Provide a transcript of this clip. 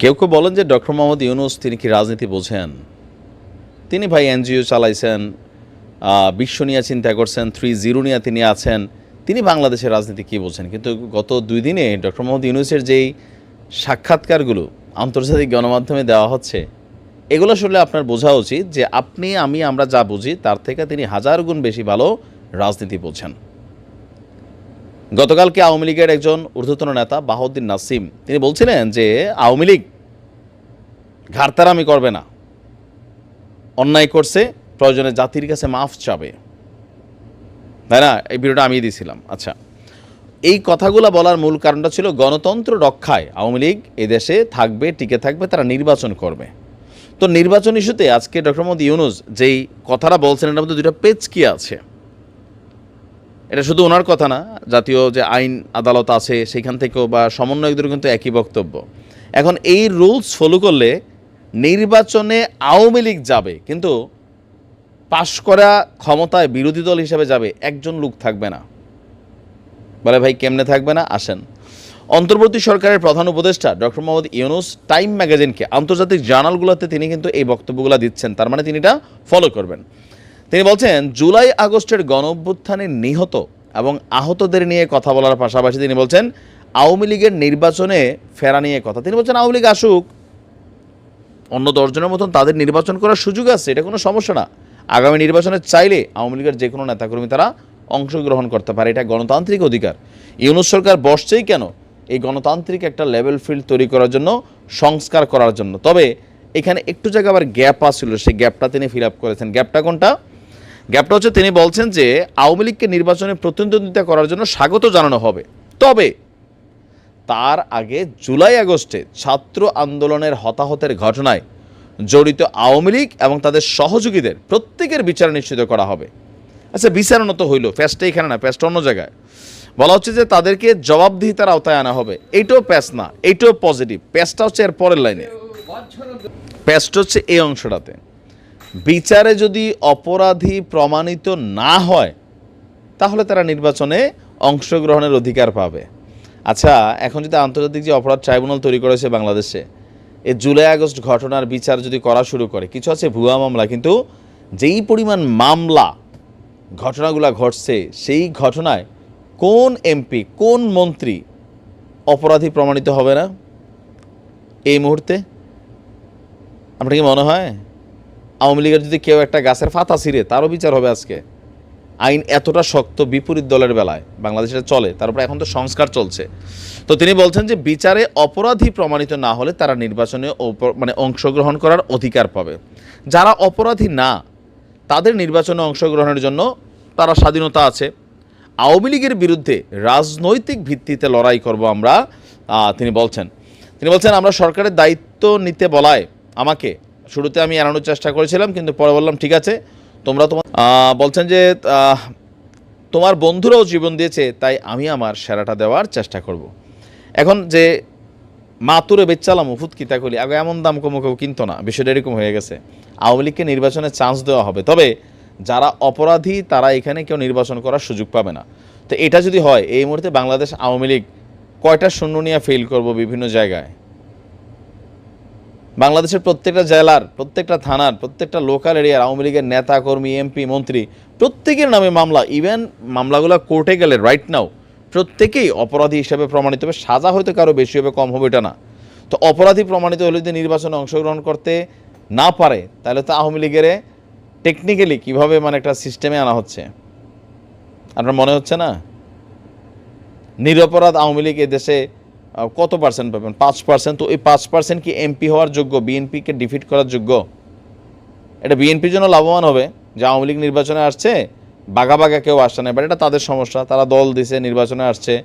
কেউ কেউ বলেন যে ডক্টর মোহাম্মদ ইউনুস, তিনি কি রাজনীতি বোঝেন? তিনি ভাই এনজিও চালাইছেন বিশ্ব নিয়ে চিন্তা করছেন, থ্রি জিরো নিয়ে তিনি আছেন, তিনি বাংলাদেশের রাজনীতি কী বোঝেন? কিন্তু গত দুই দিনে ডক্টর মোহাম্মদ ইউনুসের যেই সাক্ষাৎকারগুলো আন্তর্জাতিক গণমাধ্যমে দেওয়া হচ্ছে, এগুলো আসলে আপনার বোঝা উচিত যে আপনি, আমি, আমরা যা বুঝি, তার থেকে তিনি হাজার গুণ বেশি ভালো রাজনীতি বোঝেন। গতকালকে আওয়ামী লীগের একজন ঊর্ধ্বতন নেতা বাহাউদ্দিন নাসিম, তিনি বলছিলেন যে আওয়ামী লীগ ঘাড়তারামি করবে না, অন্যায় করছে, প্রয়োজনে জাতির কাছে মাফ চাবে। তাই না? এই ভিডিওটা আমি দিয়েছিলাম আচ্ছা এই কথাগুলো বলার মূল কারণটা ছিল গণতন্ত্র রক্ষায় আওয়ামী লীগ এদেশে থাকবে, টিকে থাকবে, তারা নির্বাচন করবে। তো নির্বাচন ইস্যুতে আজকে ডক্টর মোহাম্মদ ইউনুস যেই কথাটা বলছেন, এটার মধ্যে দুইটা পেজ কি আছে। এটা শুধু ওনার কথা না, জাতীয় যে আইন আদালত আছে সেখান থেকেও বা সমন্বয়কদের কিন্তু একই বক্তব্য। এখন এই রুলস ফলো করলে নির্বাচনে আওয়ামী লীগ যাবে, কিন্তু পাশ করা ক্ষমতায় বিরোধী দল হিসেবে যাবে, একজন লোক থাকবে না। বলে ভাই কেমনে থাকবে না? আসেন। অন্তর্বর্তী সরকারের প্রধান উপদেষ্টা ডক্টর মোহাম্মদ ইউনুস টাইম ম্যাগাজিনকে আন্তর্জাতিক জার্নালগুলোতে তিনি কিন্তু এই বক্তব্যগুলো দিচ্ছেন, তার মানে তিনি এটা ফলো করবেন। তিনি বলছেন, জুলাই আগস্টের গণ অভ্যুত্থানে নিহত এবং আহতদের নিয়ে কথা বলার পাশাপাশি তিনি বলছেন, আওয়ামী লীগের নির্বাচনে ফেরা নিয়ে কথা। তিনি বলছেন, আওয়ামী লীগ আসুক, অন্য দশজনের মতন তাদের নির্বাচন করার সুযোগ আছে, এটা কোনো সমস্যা না। আগামী নির্বাচনে চাইলে আওয়ামী লীগের যে কোনো নেতাকর্মী তারা অংশগ্রহণ করতে পারে, এটা গণতান্ত্রিক অধিকার। ইউনুস সরকার বসছেই কেন? এই গণতান্ত্রিক একটা লেভেল ফিল্ড তৈরি করার জন্য, সংস্কার করার জন্য। তবে এখানে একটু জায়গা আবার গ্যাপ আসছিল সেই গ্যাপটা তিনি ফিল আপ করেছেন। গ্যাপটা কোনটা? গ্যাপটা হচ্ছে তিনি বলছেন যে আওয়ামী লীগকে নির্বাচনে প্রতিদ্বন্দ্বিতা করার জন্য স্বাগত জানানো হবে। তবে তার আগে জুলাই আগস্টে ছাত্র আন্দোলনের হতাহতের ঘটনায় জড়িত আওয়ামী লীগ এবং তাদের সহযোগীদের প্রত্যেকের বিচার নিশ্চিত করা হবে। আচ্ছা বিচারণত হইল প্যাসটা এখানে না প্যাসটা অন্য জায়গায়। বলা হচ্ছে যে তাদেরকে জবাবদিহিতার আওতায় আনা হবে। এইটাও প্যাস না এইটাও পজিটিভ। প্যাসটা হচ্ছে এর পরের লাইনে। প্যাসটা হচ্ছে এই অংশটাতে। বিচারে যদি অপরাধী প্রমাণিত না হয়, তাহলে তারা নির্বাচনে অংশগ্রহণের অধিকার পাবে। আচ্ছা এখন যদি আন্তর্জাতিক যে অপরাধ ট্রাইব্যুনাল তৈরি করেছে বাংলাদেশে এই জুলাই আগস্ট ঘটনার বিচার যদি করা শুরু করে, কিছু আছে ভুয়া মামলা, কিন্তু যেই পরিমাণ মামলা, ঘটনাগুলো ঘটছে, সেই ঘটনায় কোন এমপি, কোন মন্ত্রী অপরাধী প্রমাণিত হবে না? এই মুহূর্তে? আপনার কি মনে হয়? আওয়ামী লীগের যদি কেউ একটা গাছের ফাতা ছিঁড়ে, তারও বিচার হবে আজকে। আইন এতটা শক্ত বিপরীত দলের বেলায় বাংলাদেশে চলে তারপরে এখন তো সংস্কার চলছে। তো তিনি বলছেন যে বিচারে অপরাধী প্রমাণিত না হলে তারা নির্বাচনে মানে অংশগ্রহণ করার অধিকার পাবে। যারা অপরাধী না, তাদের নির্বাচনে অংশগ্রহণের জন্য তারা স্বাধীনতা আছে। আওয়ামী লীগের বিরুদ্ধে রাজনৈতিক ভিত্তিতে লড়াই করব আমরা তিনি বলছেন। তিনি বলছেন, আমরা সরকারের দায়িত্ব নিতে বলায় আমাকে শুরুতে আমি এড়ানোর চেষ্টা করেছিলাম, কিন্তু পরে বললাম, ঠিক আছে, তোমরা তোমার বলছেন যে তোমার বন্ধুরাও জীবন দিয়েছে, তাই আমি আমার সেরাটা দেওয়ার চেষ্টা করব। এখন যে মাতুরে বেচালাম, উফুত কিতা করি, আগে এমন দাম কমো কেউ কিনতো না, বিষয়টা এরকম হয়ে গেছে। আওয়ামী লীগকে নির্বাচনে চান্স দেওয়া হবে, তবে যারা অপরাধী, তারা এখানে কেউ নির্বাচন করার সুযোগ পাবে না। তো এটা যদি হয়, এই মুহূর্তে বাংলাদেশ আওয়ামী লীগ কয়টা শূন্য নিয়ে ফেল করব বিভিন্ন জায়গায়? বাংলাদেশের প্রত্যেকটা জেলার প্রত্যেকটা থানার প্রত্যেকটা লোকাল এরিয়ার আওয়ামী লীগের নেতা কর্মী এমপি মন্ত্রী প্রত্যেকের নামে মামলা। ইভেন মামলাগুলো কোর্টে গেলে রাইট নাও প্রত্যেকেই অপরাধী হিসেবে প্রমাণিত হবে। সাজা হয়তো কারও বেশি হবে কম হবে এটা না। তো অপরাধী প্রমাণিত হলে যদি নির্বাচনে অংশগ্রহণ করতে না পারে তাহলে তো আওয়ামী লীগের টেকনিক্যালি কীভাবে মানে একটা সিস্টেমে আনা হচ্ছে? আপনার মনে হচ্ছে না? নিরপরাধ আওয়ামী লীগ এদেশে আহ, কত পার্সেন্ট পাবেন? পাঁচ পার্সেন্ট তো এই পাঁচ পার্সেন্ট কি এমপি হওয়ার যোগ্য? বিএনপিকে ডিফিট করার যোগ্য? এটা বিএনপির জন্য লাভবান হবে। যে আওয়ামী লীগ নির্বাচনে আসছে বাঘা বাঘা কেউ আসছে না। বাট এটা তাদের সমস্যা। তারা দল দিছে, নির্বাচনে আসছে।